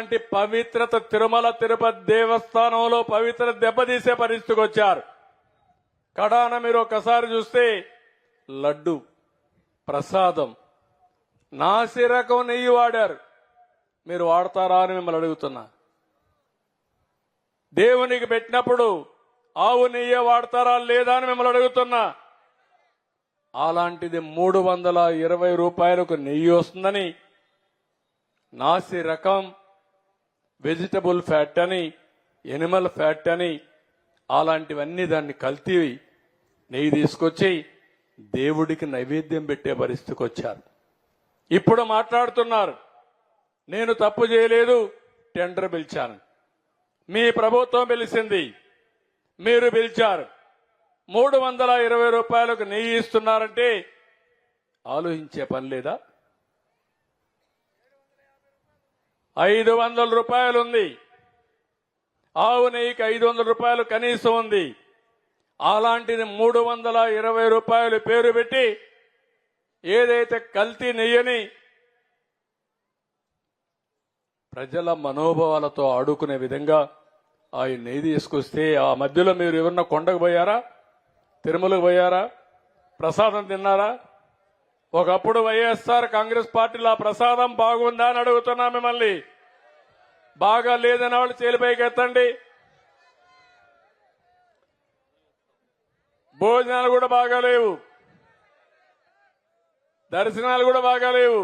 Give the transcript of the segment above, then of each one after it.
అలాంటి పవిత్రత తిరుమల తిరుపతి దేవస్థానంలో పవిత్ర దెబ్బతీసే పరిస్థితికి వచ్చారు. కడాన మీరు ఒకసారి చూస్తే లడ్డు ప్రసాదం నాసిరకం నెయ్యి వాడారు. మీరు వాడతారా అని మిమ్మల్ని అడుగుతున్నా. దేవునికి పెట్టినప్పుడు ఆవు నెయ్యి వాడతారా లేదా అని మిమ్మల్ని అడుగుతున్నా. అలాంటిది మూడు వందల ఇరవై రూపాయలకు నెయ్యి వస్తుందని నాసి రకం వెజిటబుల్ ఫ్యాట్ అని ఎనిమల్ ఫ్యాట్ అని అలాంటివన్నీ దాన్ని కల్తీ నెయ్యి తీసుకొచ్చి దేవుడికి నైవేద్యం పెట్టే పరిస్థితికి వచ్చారు. ఇప్పుడు మాట్లాడుతున్నారు నేను తప్పు చేయలేదు టెండర్ పిలిచాను. మీ ప్రభుత్వం పిలిచింది మీరు పిలిచారు. మూడు వందల ఇరవై రూపాయలకు నెయ్యి ఇస్తున్నారంటే ఆలోచించే పని లేదా? ఐదు వందల రూపాయలు ఉంది. ఆవు నెయ్యికి ఐదు వందల రూపాయలు కనీసం ఉంది. అలాంటిది మూడు వందల ఇరవై రూపాయలు పేరు పెట్టి ఏదైతే కల్తీ నెయ్యని ప్రజల మనోభావాలతో ఆడుకునే విధంగా ఆ నెయ్యి తీసుకొస్తే ఆ మధ్యలో మీరు ఎవరన్నా కొండకు పోయారా? తిరుమలకు పోయారా? ప్రసాదం తిన్నారా? ఒకప్పుడు వైఎస్ఆర్ కాంగ్రెస్ పార్టీలో ప్రసాదం బాగుందా అని అడుగుతున్నా మిమ్మల్ని. బాగా లేదని వాళ్ళు చేలిపైకి ఎత్తండి. భోజనాలు కూడా బాగాలేవు దర్శనాలు కూడా బాగాలేవు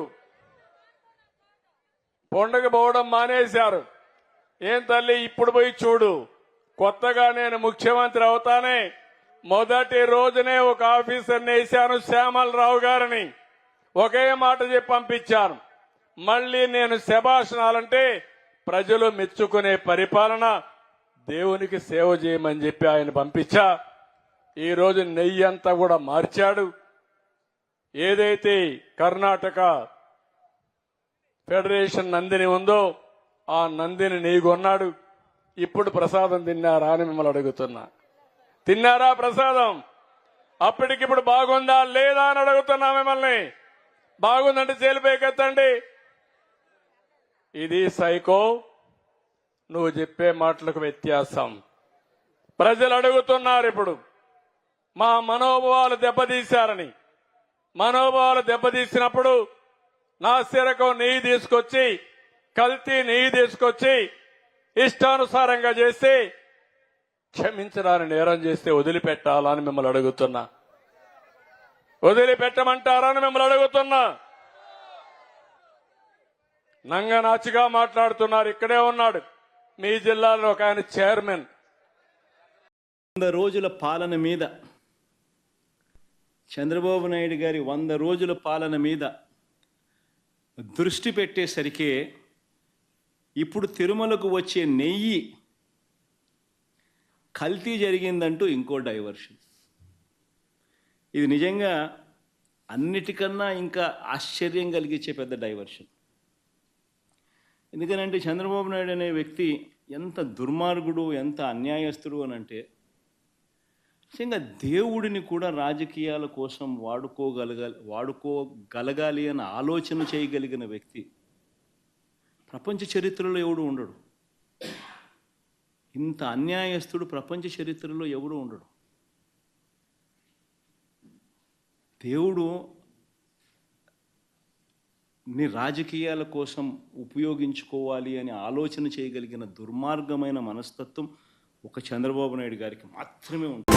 పండుగ పోవడం మానేశారు. ఏం తల్లి ఇప్పుడు పోయి చూడు. కొత్తగా నేను ముఖ్యమంత్రి అవుతానే. మొదటి రోజునే ఒక ఆఫీసర్ని వేశాను శ్యామలరావు గారిని. ఒకే మాట చెప్పి పంపించాను. మళ్ళీ నేను శభాషణాలంటే ప్రజలు మెచ్చుకునే పరిపాలన దేవునికి సేవ చేయమని చెప్పి ఆయన పంపించా. ఈరోజు నెయ్యి అంతా కూడా మార్చాడు. ఏదైతే కర్ణాటక ఫెడరేషన్ నందిని ఉందో ఆ నందిని నెయ్యి కొన్నాడు. ఇప్పుడు ప్రసాదం తిన్నారా అని మిమ్మల్ని అడుగుతున్నా. తిన్నారా ప్రసాదం? అప్పటికిప్పుడు బాగుందా లేదా అని అడుగుతున్నా మిమ్మల్ని. బాగుందంటే చేలిపైకెత్తండి ఇది సైకో నువ్వు చెప్పే మాటలకు వ్యత్యాసం. ప్రజలు అడుగుతున్నారు ఇప్పుడు. మా మనోభావాలు దెబ్బతీశారని. మనోభావాలు దెబ్బతీసినప్పుడు నా సిరకం నెయ్యి తీసుకొచ్చి కల్తీ నెయ్యి తీసుకొచ్చి ఇష్టానుసారంగా చేసి క్షమించరాని నేరం చేస్తే వదిలిపెట్టాలా అని మిమ్మల్ని అడుగుతున్నా. వదిలిపెట్టమంటారని అని మిమ్మల్ని అడుగుతున్నా. నంగనాచిగా మాట్లాడుతున్నారు ఇక్కడే ఉన్నాడు. మీ జిల్లాలో ఒక ఆయన చైర్మన్. వంద రోజుల పాలన మీద చంద్రబాబు నాయుడు గారి వంద రోజుల పాలన మీద దృష్టి పెట్టేసరికి ఇప్పుడు తిరుమలకు వచ్చే నెయ్యి కల్తీ జరిగిందంటూ ఇంకో డైవర్షన్. ఇది నిజంగా అన్నిటికన్నా ఇంకా ఆశ్చర్యం కలిగించే పెద్ద డైవర్షన్. ఎందుకనంటే చంద్రబాబు నాయుడు అనే వ్యక్తి ఎంత దుర్మార్గుడు ఎంత అన్యాయస్తుడు అని అంటే నిజంగా దేవుడిని కూడా రాజకీయాల కోసం వాడుకోగలగ వాడుకోగలగాలి అని ఆలోచన చేయగలిగిన వ్యక్తి ప్రపంచ చరిత్రలో ఎవడు ఉండడు. ఇంత అన్యాయస్తుడు ప్రపంచ చరిత్రలో ఎవడు ఉండడు. దేవుడు ని రాజకీయాల కోసం ఉపయోగించుకోవాలి అని ఆలోచన చేయగలిగిన దుర్మార్గమైన మనస్తత్వం ఒక చంద్రబాబు నాయుడు గారికి మాత్రమే ఉంటుంది.